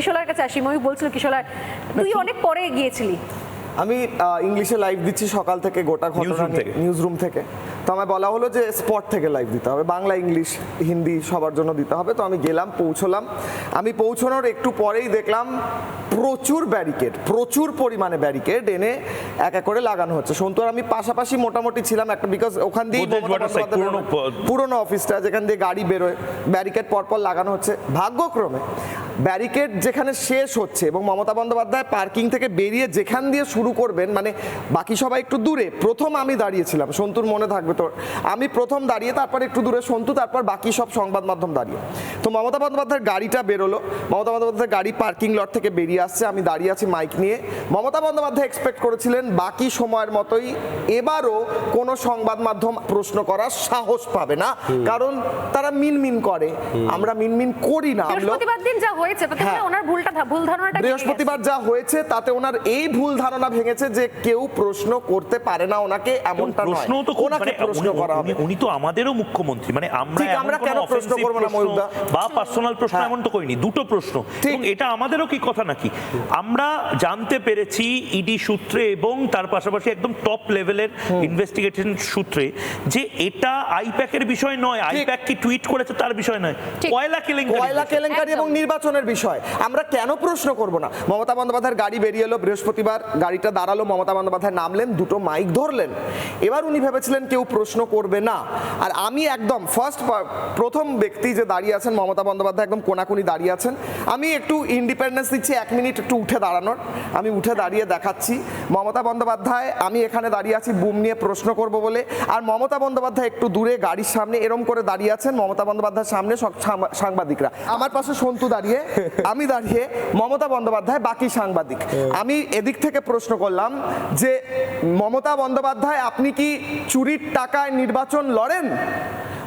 কিশোরের কাছে আসি। মমি বলছিল কিশোর তুই অনেক পরে গিয়েছিলি। আমি ইংলিশে লাইভ দিচ্ছি সকাল থেকে গোটা ঘটনা থেকে। নিউজ রুম থেকে। তো আমায় বলা হলো যে স্পট থেকে লাইভ দিতে হবে। বাংলা ইংলিশ হিন্দি সবার জন্য দিতে হবে। তো আমি গেলাম পৌঁছলাম। আমি পৌঁছানোর একটু পরেই দেখলাম প্রচুর ব্যারিকেড প্রচুর পরিমাণে ব্যারিকেড এনে এক এক করে লাগানো হচ্ছে। সন্তু আমি পাশাপাশি মোটামুটি ছিলাম একটা বিকজ ওখান দিয়ে পুরনো অফিসটা যেখান দিয়ে গাড়ি বেরোয় ব্যারিকেড পরপর লাগানো হচ্ছে। ভাগ্যক্রমে ব্যারিকেড যেখানে শেষ হচ্ছে এবং মমতা বন্দ্যোপাধ্যায় পার্কিং থেকে বেরিয়ে যেখান দিয়ে শুরু করবেন মানে বাকি সবাই একটু দূরে প্রথম আমি দাঁড়িয়েছিলাম সন্তুর মনে থাকবে তোর। আমি প্রথম দাঁড়িয়ে তারপর একটু দূরে সন্তু তারপর বাকি সব সংবাদ মাধ্যম দাঁড়িয়ে। তো মমতা বন্দ্যোপাধ্যায়ের গাড়িটা বেরোলো মমতা বন্দ্যোপাধ্যায়ের গাড়ি পার্কিং লট থেকে বেরিয়ে আসছে আমি দাঁড়িয়ে আছি মাইক নিয়ে। মমতা বন্দ্যোপাধ্যায় এক্সপেক্ট করেছিলেন বাকি সময়ের মতোই এবারও কোনো সংবাদ মাধ্যম প্রশ্ন করার সাহস পাবে না কারণ তারা মিনমিন করে আমরা মিনমিন করি না। হয়েছে তাতে হ্যাঁ। ওনার ভুলটা ভুল ধারণাটা বৃহস্পতিবার যা হয়েছে তাতে ওনার এই ভুল ধারণা ভেঙেছে যে কেউ প্রশ্ন করতে পারে না ওনাকে এমনটা নয়। প্রশ্ন তো ওনাকে মানে প্রশ্ন করা হবে। উনি- তো আমাদেরও মুখ্যমন্ত্রী মানে আমরা আমরা কেন প্রশ্ন করব না, ময়ূরদা? বা পার্সোনাল প্রশ্ন হ্যাঁ। এমন তো করিনি দুটো প্রশ্ন। এবং এটা আমাদেরও কি কথা নাকি? আমরা জানতে পেরেছি ইডি সূত্রে এবং তার পাশাপাশি একদম টপ লেভেলের ইনভেস্টিগেশন সূত্রে যে এটা আইপ্যাকের বিষয় নয় আইপ্যাক কি টুইট করেছে তার বিষয় নয়। কয়লা কেলেঙ্কারি কয়লা কেলেঙ্কারি। এবং নির্বাচনের বিষয়। আমরা কেন প্রশ্ন করব না? মমতা বন্দ্যোপাধ্যায়ের গাড়ি বেরিয়ে এলো, বৃহস্পতিবার গাড়িটা দাঁড়াল, মমতা বন্দ্যোপাধ্যায় নামলেন, দুটো মাইক ধরলেন। এবার উনি ভেবেছিলেন কেউ প্রশ্ন করবে না। আর আমি একদম ফার্স্ট প্রথম ব্যক্তি যে দাঁড়িয়ে আছেন, মমতা বন্দ্যোপাধ্যায় একদম কোনাকুনি দাঁড়িয়ে আছেন। আমি একটু ইন্ডিপেন্ডেন্স দিচ্ছি, এক মিনিট একটু উঠে দাঁড়ানোর। আমি উঠে দাঁড়িয়ে দেখাচ্ছি। মমতা বন্দ্যোপাধ্যায়, আমি এখানে দাঁড়িয়ে আছি, বুম নিয়ে প্রশ্ন করব বলে। আর মমতা বন্দ্যোপাধ্যায় একটু দূরে, গাড়ির সামনে এরম করে দাঁড়িয়ে আছেন, মমতা বন্দ্যোপাধ্যায়ের সামনে সব সাংবাদিকরা। আমার পাশে সন্তু দাঁড়িয়ে আমি দাঁড়িয়ে মমতা বন্দ্যোপাধ্যায় বাকি সাংবাদিক। আমি এদিক থেকে প্রশ্ন করলাম যে মমতা বন্দ্যোপাধ্যায় আপনি কি চুরির টাকায় নির্বাচন লড়েন?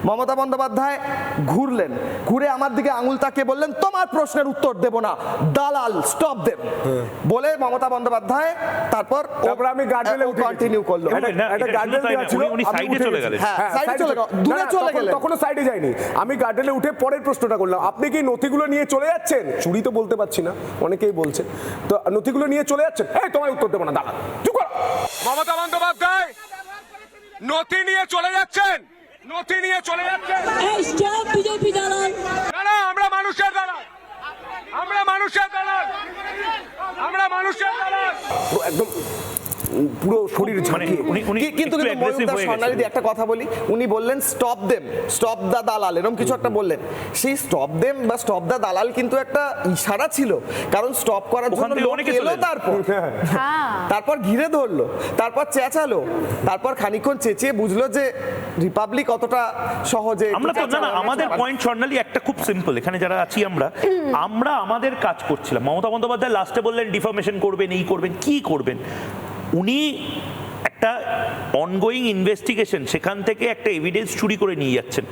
মমতা বন্দ্যোপাধ্যায় ঘুরলেন ঘুরে আমার দিকে আঙুল তাকিয়ে বললেন তোমার প্রশ্নের উত্তর দেব না দালাল স্টপ দেব বলে মমতা বন্দ্যোপাধ্যায় তারপর তারপর আমি গার্ডেলে উঠে কন্টিনিউ করল। একটা- তাই দেওয়া ছিল, উনি- সাইডে চলে গেলেন। হ্যাঁ, হ্যাঁ, সাইডে সাইডে চলে গেল, দূরে চলে গেলেন। তখনও সাইডে যায়নি আমি গার্ডেলে উঠে পরের প্রশ্নটা করলাম। আপনি কি নথিগুলো নিয়ে চলে যাচ্ছেন? চুরি তো বলতে পারছি না অনেকেই বলছেন তো নথিগুলো নিয়ে চলে যাচ্ছেন? এই তোমায় উত্তর দেবো না দাদা চুপ করো। মমতা বন্দ্যোপাধ্যায় নথি নিয়ে চলে যাচ্ছেন? নথি নিয়ে চলে যাচ্ছে। বিজেপি দালাল। না আমরা মানুষের দালাল। আমরা মানুষের দালাল। আমরা মানুষের দালাল। একদম পুরো শরীর ঝাঁকিয়ে। কিন্তু কিন্তু aggressive ময়ূরদা স্বর্ণালী গেছেন। একটা কথা বলি। উনি বললেন স্টপ দেম স্টপ দা দালাল এরকম কিছু একটা বললেন। সেই স্টপ দেম বা স্টপ দা দালাল কিন্তু একটা ইশারা ছিল। কারণ স্টপ করার জন্য লোক এলো তারপর। হ্যাঁ। তারপর ঘিরে ধরলো তারপর চেঁচালো তারপর খানিকক্ষণ চেঁচিয়ে বুঝলো যে রিপাবলিক অতটা সহজে আমরা তো না না আমাদের পয়েন্ট স্বর্ণালী একটা খুব সিম্পল এখানে যারা আছি আমরা আমরা আমাদের কাজ করছিলাম। মমতা বন্দ্যোপাধ্যায় লাস্টে বললেন ডিফরমেশন করবেন এই করবেন কি করবেন? উনি একটা অনগোয়িং ইনভেস্টিগেশন সেখান থেকে একটা এভিডেন্স চুরি করে নিয়ে যাচ্ছেন।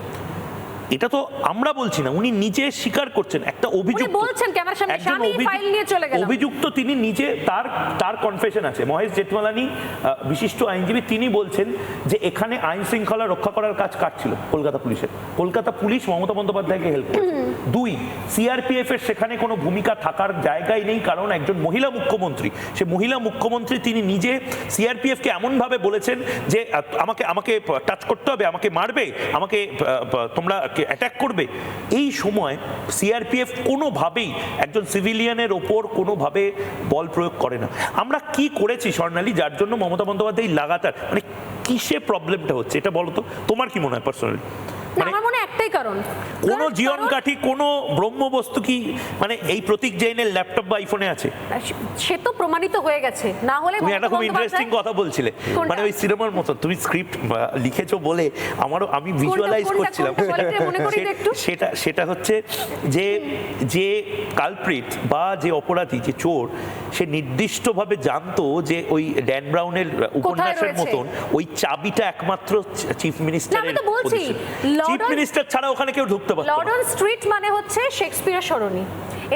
এটা তো আমরা বলছি না উনি নিজে স্বীকার করছেন একটা অভিযুক্ত। বলছেন ক্যামেরার সামনে, অভিযুক্ত- ফাইল নিয়ে চলে গেলাম। অভিযুক্ত তিনি নিজে তার তার কনফেশন আছে। মহেশ জেঠমালানি বিশিষ্ট আইনজীবী তিনি বলছেন যে এখানে আইন শৃঙ্খলা রক্ষা করার কাজ কার ছিল কলকাতা পুলিশের। কলকাতা পুলিশ মমতা বন্দ্যোপাধ্যায়কে হেল্প করেছে। দুই সিআরপিএফ এর সেখানে কোনো ভূমিকা থাকার জায়গায় নেই কারণ একজন মহিলা মুখ্যমন্ত্রী। সে মহিলা মুখ্যমন্ত্রী তিনি নিজে সিআরপিএফ কে এমন ভাবে বলেছেন যে আমাকে আমাকে টাচ করতে হবে আমাকে মারবে আমাকে আহ, আহ, অ্যাট্যাক করবে। এই সময় সিআরপিএফ কোনোভাবেই একজন সিভিলিয়ানের ওপর কোনোভাবে বল প্রয়োগ করে না। আমরা কি করেছি স্বর্ণালী? যার জন্য মমতা বন্দ্যোপাধ্যায় লাগাতার মানে কিসে প্রবলেমটা হচ্ছে? এটা বলতো তো। তোমার কি মনে হয় পার্সোনালি মনে একটাই কারণ কোন জীবন কাঠি কোন ব্রহ্মবস্তু কি? মানে এই প্রতীক জৈনের ল্যাপটপ বা আইফোনে আছে। সে তো প্রমাণিত হয়ে গেছে। না হলে তুমি একটা খুব ইন্টারেস্টিং কথা বলছিলে। মানে ওই সিনেমার মতো তুমি স্ক্রিপ্ট লিখেছো বলে আমারও আমি ভিজুয়ালাইজ করছিলাম। সেটা সেটা হচ্ছে যে যে কালপ্রিট বা যে অপরাধী যে চোর সে নির্দিষ্টভাবে জানতো যে ওই ড্যান ব্রাউনের উপন্যাসের মতন ওই চাবিটা একমাত্র চিফ মিনিস্টারের চিফ লর্ডন- মিনিস্টার ছাড়া ওখানে কেউ ঢুকতে পারতো লর্ডন স্ট্রিট মানে হচ্ছে শেক্সপিয়ার সরণি।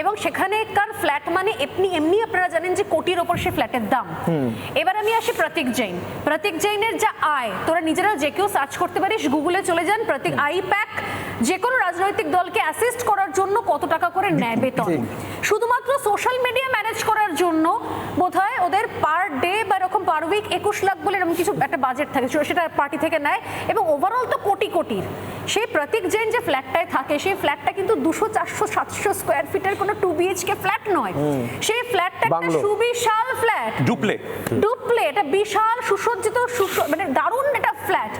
এবং সেখানে কার ফ্ল্যাট মানে এমনি এমনি আপনারা জানেন যে কোটির ওপর সে ফ্ল্যাটের দাম। এবার আমি আসি প্রতীক জৈন। প্রতীক জৈনের যা আয় তোরা নিজেরা যে কেউ সার্চ করতে পারিস গুগলে চলে যান প্রতীক আই প্যাক যে কোনো রাজনৈতিক দলকে অ্যাসিস্ট করার জন্য কত টাকা করে নেয় বেতন? শুধুমাত্র সোশ্যাল মিডিয়া ম্যানেজ করার জন্য বোধহয় ওদের পার ডে বা এরকম পার উইক একুশ লাখ বলে এরকম কিছু একটা বাজেট থাকে সেটা পার্টি থেকে নেয় এবং ওভারঅল তো কোটি কোটির সেই প্রতীক জৈন যে ফ্ল্যাটটায় থাকে সেই ফ্ল্যাটটা কিন্তু দুশো চারশো সাতশো স্কোয়ার ফিটের কোনো টু বিএইচকে ফ্ল্যাট নয়। সেই ফ্ল্যাটটা একটা। সুবিশাল ফ্ল্যাট ডুপ্লে ডুপ্লে এটা বিশাল সুসজ্জিত সুস- মানে দারুণ ফ্ল্যাট।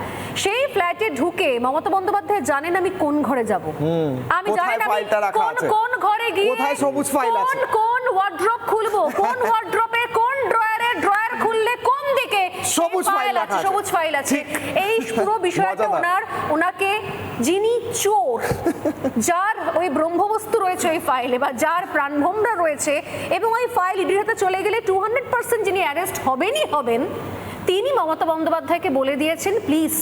সেই ফ্ল্যাটে ঢুকে মমতা বন্দ্যোপাধ্যায় জানেন আমি কোন ঘরে যাব? আমি ফাইলটা রাখা কোন কোন ঘরে গিয়ে কোথায় সবুজ ফাইল আছে? কোন ওয়ার্ড্রপ খুলবো? কোন ওয়ার্ড্রপে কোন ড্রয়ারে ড্রয়ার খুললে কোন দিকে সবুজ ফাইল আছে। সবুজ ফাইল আছে। এই পুরো বিষয়টা ওনার ওনাকে যিনি চোর যার ওই ব্রহ্মবস্তু রয়েছে ওই ফাইলে বা যার প্রাণভোমরা রয়েছে এবং ওই ফাইল ইডির হাতে চলে গেলে টু হান্ড্রেড পার্সেন্ট যিনি অ্যারেস্ট হবেনই হবেন তিনি মমতা বন্দ্যোপাধ্যায়কে বলে দিয়েছেন প্লিজ।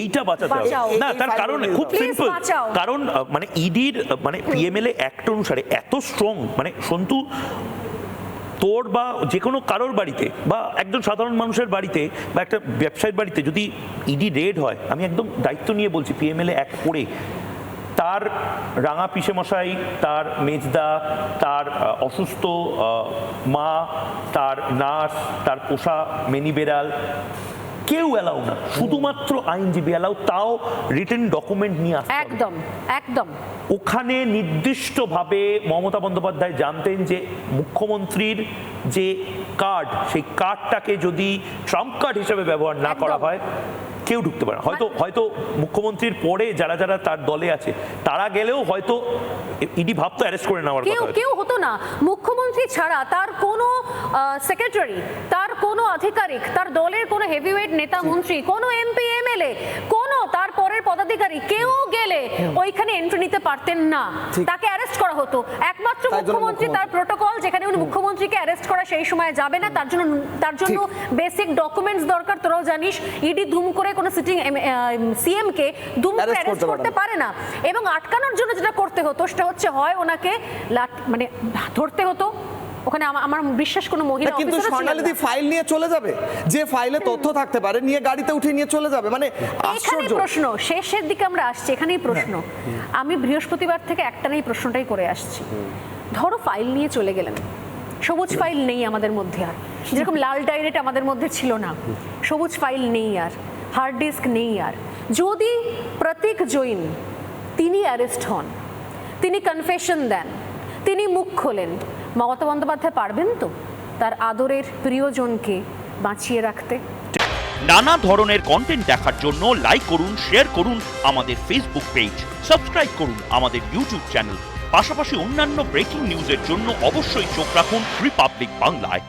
এইটা বাঁচাতে হবে। না তার কারণ খুব সিম্পল কারণ মানে ইডির মানে পিএমএলএ অ্যাক্ট অনুসারে এত স্ট্রং মানে সন্তু তোর বা যে কোনো কারোর বাড়িতে বা একজন সাধারণ মানুষের বাড়িতে বা একটা ব্যবসায়ীর বাড়িতে যদি ইডি রেড হয় আমি একদম দায়িত্ব নিয়ে বলছি পিএমএলএ অ্যাক্ট করে তার রাঙা পিসে মশাই তার মেজদা তার অসুস্থ মা তার নার্স তার পোষা মেনি বেড়াল কেউ অ্যালাউ না। শুধুমাত্র আইনজীবী অ্যালাউ তাও রিটেন ডকুমেন্ট নিয়ে আসতে একদম একদম। ওখানে নির্দিষ্টভাবে মমতা বন্দ্যোপাধ্যায় জানতেন যে মুখ্যমন্ত্রীর যে কার্ড সেই কার্ডটাকে যদি ট্রাম্প কার্ড হিসেবে ব্যবহার না করা হয় কেউ ঢুকতে পারে হয়তো হয়তো মুখ্যমন্ত্রীর পরে যারা যারা তার দলে আছে তারা গেলেও হয়তো ইডি ভাবতো অ্যারেস্ট করে নেওয়ার কেউ কথা কেউ হতো না। মুখ্যমন্ত্রী ছাড়া তার কোনো সেক্রেটারি তার কোনো আধিকারিক তার দলের কোনো হেভিওয়েট নেতা মন্ত্রী কোনো এমপি এমএলএ কোনো তার পরের পদাধিকারী কেউ গেলে ওইখানে এন্ট্রি নিতে পারতেন না। তাকে করা হতো। একমাত্র মুখ্যমন্ত্রী তার প্রোটোকল যেখানে উনি মুখ্যমন্ত্রীকে অ্যারেস্ট করা সেই সময় যাবে না তার জন্য তার জন্য বেসিক ডকুমেন্টস দরকার তোরাও জানিস ইডি ধুম করে কোনো সিটিং সিএম কে ধুম করে অ্যারেস্ট করতে পারে না। এবং আটকানোর জন্য যেটা করতে হতো সেটা হচ্ছে হয় ওনাকে মানে ধরতে হতো ওখানে আমা- আমার বিশ্বাস কোনো মহিলা কিন্তু স্বর্ণালিদি ফাইল নিয়ে চলে যাবে। যে ফাইলে তথ্য থাকতে পারে নিয়ে গাড়িতে উঠে নিয়ে চলে যাবে। মানে আশ্চর্য। প্রশ্ন শেষের দিকে আমরা আসছি এখানেই প্রশ্ন। আমি বৃহস্পতিবার থেকে একটানেই প্রশ্নটাই করে আসছি। ধরো ফাইল নিয়ে চলে গেলেন। সবুজ ফাইল নেই আমাদের মধ্যে আর। যেরকম লাল ডাইরেট আমাদের মধ্যে ছিল না। সবুজ ফাইল নেই আর। হার্ড ডিস্ক নেই আর। যদি প্রতীক জৈন তিনি অ্যারেস্ট হন তিনি কনফেশন দেন তিনি মুখ খোলেন মমতা বন্দ্যোপাধ্যায় পারবেন তো তার আদরের প্রিয়জনকে বাঁচিয়ে রাখতে? নানা ধরনের কন্টেন্ট দেখার জন্য লাইক করুন শেয়ার করুন আমাদের ফেসবুক পেজ সাবস্ক্রাইব করুন আমাদের ইউটিউব চ্যানেল পাশাপাশি অন্যান্য ব্রেকিং নিউজের জন্য অবশ্যই চোখ রাখুন রিপাবলিক বাংলায়